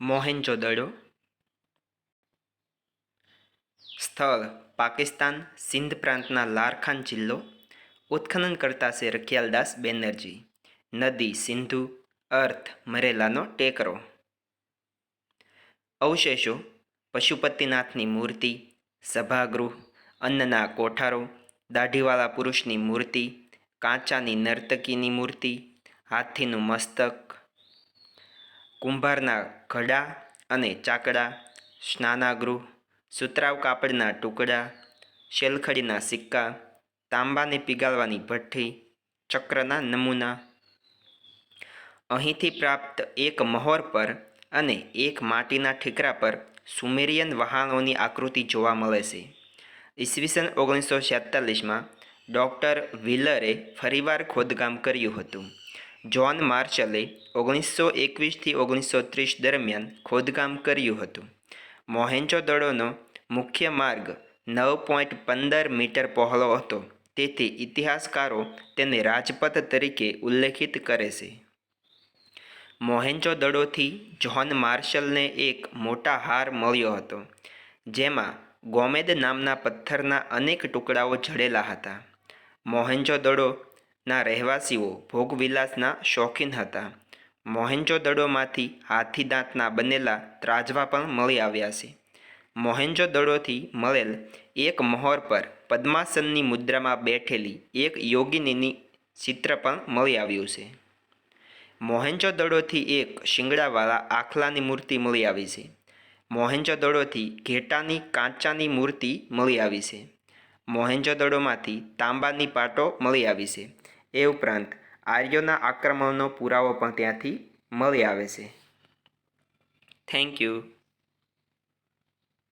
મોહેન્જોદડો સ્થળ, પાકિસ્તાન, સિંધ પ્રાંતના લારખાન જિલ્લો. ઉત્ખનન કરતા છે રખિયાલદાસ બેનર્જી. નદી, સિંધુ, અર્થ, મરેલાનો ટેકરો. અવશેષો, પશુપતિનાથની મૂર્તિ, સભાગૃહ, અન્નના કોઠારો, દાઢીવાળા પુરુષની મૂર્તિ, કાંચાની નર્તકીની મૂર્તિ, હાથીનું મસ્તક કુંભારના ઘડા અને ચાકડા, સ્નાનાગૃહ સુતરાવ કાપડના ટુકડા, શેલખડીના સિક્કા, તાંબાને પીગાળવાની ભઠ્ઠી, ચક્રના નમૂના. અહીંથી પ્રાપ્ત એક મહોર પર અને એક માટીના ઠીકરા પર સુમેરિયન વહાણોની આકૃતિ જોવા મળે છે. ઈસવીસન ઓગણીસો છેતાલીસમાં ડૉક્ટર વ્હીલરે ફરીવાર ખોદકામ કર્યું હતું. જ્હોન માર્શલે ઓગણીસો એકવીસથી ઓગણીસો ત્રીસ દરમિયાન ખોદકામ કર્યું હતું. મોહેન્જોદડોનો મુખ્ય માર્ગ નવ પોઈન્ટ પંદર મીટર પહોળો હતો. તેથી ઇતિહાસકારો તેને રાજપથ તરીકે ઉલ્લેખિત કરે છે. મોહેન્જોદડોથી જ્હોન માર્શલને એક મોટા હાર મળ્યો હતો, જેમાં ગોમેદ નામના પથ્થરના અનેક ટુકડાઓ જડેલા હતા. મોહેન્જોદડોના રહેવાસીઓ ભોગવિલાસના શોખીન હતા. મોહેન્જોદડોમાંથી હાથીદાંતના બનેલા ત્રાજવા પણ મળી આવ્યા છે. મોહેન્જોદડોથી મળેલ એક મહોર પર પદ્માસનની મુદ્રામાં બેઠેલી એક યોગિનીની ચિત્ર પણ મળી આવ્યું છે. મોહેન્જોદડોથી એક શિંગડાવાળા આખલાની મૂર્તિ મળી આવી છે. મોહેન્જોદડોથી ઘેટાની કાંચાની મૂર્તિ મળી આવી છે. મોહેન્જોદડોમાંથી તાંબાની પાટો મળી આવી છે. એ ઉપરાંત આર્યોના આક્રમણનો પુરાવો પણ ત્યાંથી મળી આવે છે. Thank you